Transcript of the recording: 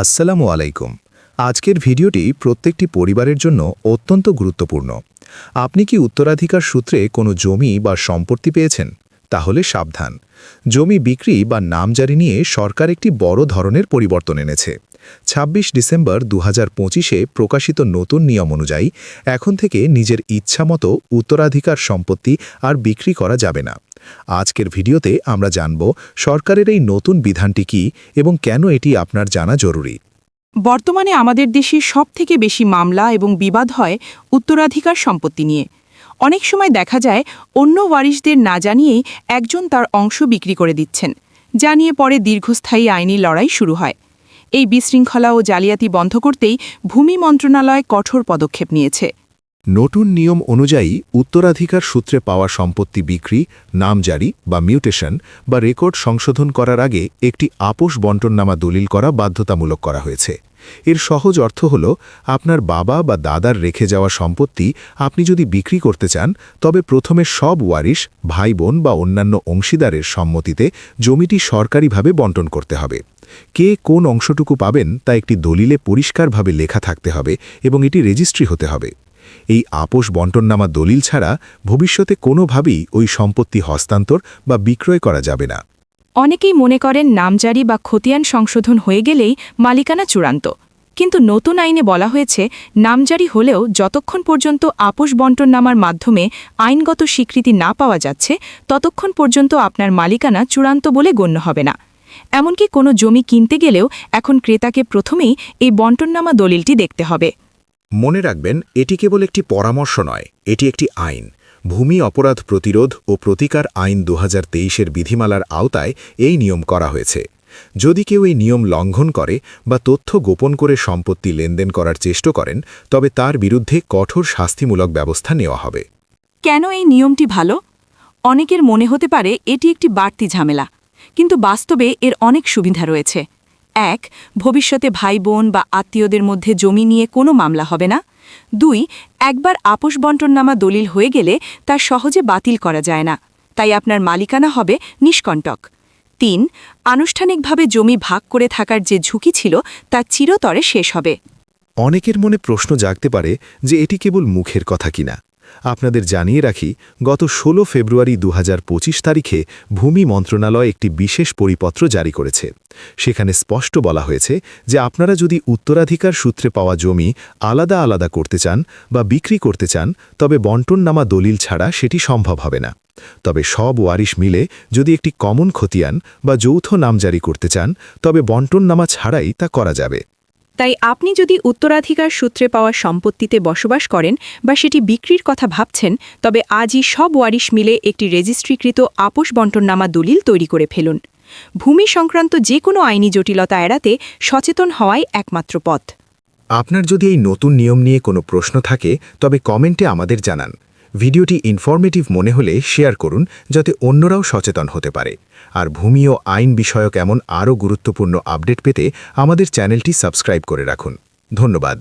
আসসালামু আলাইকুম। আজকের ভিডিওটি প্রত্যেকটি পরিবারের জন্য অত্যন্ত গুরুত্বপূর্ণ। আপনি কি উত্তরাধিকার সূত্রে কোনো জমি বা সম্পত্তি পেয়েছেন? তাহলে সাবধান। জমি বিক্রি বা নামজারি নিয়ে সরকার একটি বড় ধরনের পরিবর্তন এনেছে। ২৬ ডিসেম্বর দু হাজার প্রকাশিত নতুন নিয়ম অনুযায়ী এখন থেকে নিজের ইচ্ছামতো উত্তরাধিকার সম্পত্তি আর বিক্রি করা যাবে না। আজকের ভিডিওতে আমরা জানব সরকারের এই নতুন বিধানটি কি এবং কেন এটি আপনার জানা জরুরি। বর্তমানে আমাদের দেশে সবথেকে বেশি মামলা এবং বিবাদ হয় উত্তরাধিকার সম্পত্তি নিয়ে। অনেক সময় দেখা যায় অন্য ওয়ারিশদের না জানিয়েই একজন তার অংশ বিক্রি করে দিচ্ছেন, যা নিয়ে পরে দীর্ঘস্থায়ী আইনি লড়াই শুরু হয়। এই বিশৃঙ্খলা ও জালিয়াতি বন্ধ করতেই ভূমি মন্ত্রণালয় কঠোর পদক্ষেপ নিয়েছে। নতুন নিয়ম অনুযায়ী উত্তরাধিকার সূত্রে পাওয়া সম্পত্তি বিক্রি নামজারি বা মিউটেশন বা রেকর্ড সংশোধন করার আগে একটি আপোষ বন্টননামা দলিল করা বাধ্যতামূলক করা হয়েছে। এর সহজ অর্থ হল, আপনার বাবা বা দাদার রেখে যাওয়া সম্পত্তি আপনি যদি বিক্রি করতে চান, তবে প্রথমে সব ওয়ারিশ ভাই বোন বা অন্যান্য অংশীদারের সম্মতিতে জমিটি সরকারিভাবে বন্টন করতে হবে। কে কোন অংশটুকু পাবেন তা একটি দলিলে পরিষ্কারভাবে লেখা থাকতে হবে এবং এটি রেজিস্ট্রি হতে হবে। এই আপোষ বন্টননামা দলিল ছাড়া ভবিষ্যতে কোনোভাবেই ওই সম্পত্তি হস্তান্তর বা বিক্রয় করা যাবে না। অনেকেই মনে করেন নামজারি বা খতিয়ান সংশোধন হয়ে গেলেই মালিকানা চূড়ান্ত। কিন্তু নতুন আইনে বলা হয়েছে, নামজারি হলেও যতক্ষণ পর্যন্ত আপোষ বন্টননামার মাধ্যমে আইনগত স্বীকৃতি না পাওয়া যাচ্ছে, ততক্ষণ পর্যন্ত আপনার মালিকানা চূড়ান্ত বলে গণ্য হবে না। এমনকি কোনো জমি কিনতে গেলেও এখন ক্রেতাকে প্রথমেই এই বন্টননামা দলিলটি দেখতে হবে। মনে রাখবেন, এটি কেবল একটি পরামর্শ নয়, এটি একটি আইন। ভূমি অপরাধ প্রতিরোধ ও প্রতিকার আইন দু হাজার বিধিমালার আওতায় এই নিয়ম করা হয়েছে। যদি কেউ এই নিয়ম লঙ্ঘন করে বা তথ্য গোপন করে সম্পত্তি লেনদেন করার চেষ্টা করেন, তবে তার বিরুদ্ধে কঠোর শাস্তিমূলক ব্যবস্থা নেওয়া হবে। কেন এই নিয়মটি ভালো? অনেকের মনে হতে পারে এটি একটি বাড়তি ঝামেলা, কিন্তু বাস্তবে এর অনেক সুবিধা রয়েছে। এক, ভবিষ্যতে ভাই বোন বা আত্মীয়দের মধ্যে জমি নিয়ে কোনো মামলা হবে না। দুই, একবার আপোষ বন্টননামা দলিল হয়ে গেলে তা সহজে বাতিল করা যায় না, তাই আপনার মালিকানা হবে নিষ্কণ্টক। তিন, আনুষ্ঠানিকভাবে জমি ভাগ করে থাকার যে ঝুঁকি ছিল তা চিরতরে শেষ হবে। অনেকের মনে প্রশ্ন জাগতে পারে যে এটি কেবল মুখের কথা কিনা। আপনাদের জানিয়ে রাখি, গত ১৬ ফেব্রুয়ারি দু হাজার পঁচিশ তারিখে ভূমি মন্ত্রণালয় একটি বিশেষ পরিপত্র জারি করেছে। সেখানে স্পষ্ট বলা হয়েছে যে আপনারা যদি উত্তরাধিকার সূত্রে পাওয়া জমি আলাদা আলাদা করতে চান বা বিক্রি করতে চান, তবে বন্টননামা দলিল ছাড়া সেটি সম্ভব হবে না। তবে সব ওয়ারিশ মিলে যদি একটি কমন খতিয়ান বা যৌথ নাম জারি করতে চান, তবে বন্টননামা ছাড়াই তা করা যাবে। তাই আপনি যদি উত্তরাধিকার সূত্রে পাওয়া সম্পত্তিতে বসবাস করেন বা সেটি বিক্রির কথা ভাবছেন, তবে আজই সব ওয়ারিশ মিলে একটি রেজিস্ট্রিকৃত আপোষ বন্টননামা দলিল তৈরি করে ফেলুন। ভূমি সংক্রান্ত যে কোনো আইনি জটিলতা এড়াতে সচেতন হওয়াই একমাত্র পথ। আপনার যদি এই নতুন নিয়ম নিয়ে কোনো প্রশ্ন থাকে, তবে কমেন্টে আমাদের জানান। ভিডিওটি ইনফরমেটিভ মনে হলে শেয়ার করুন যাতে অন্যরাও সচেতন হতে পারে। আর ভূমি ও আইন বিষয়ক এমন আরও গুরুত্বপূর্ণ আপডেট পেতে আমাদের চ্যানেলটি সাবস্ক্রাইব করে রাখুন। ধন্যবাদ।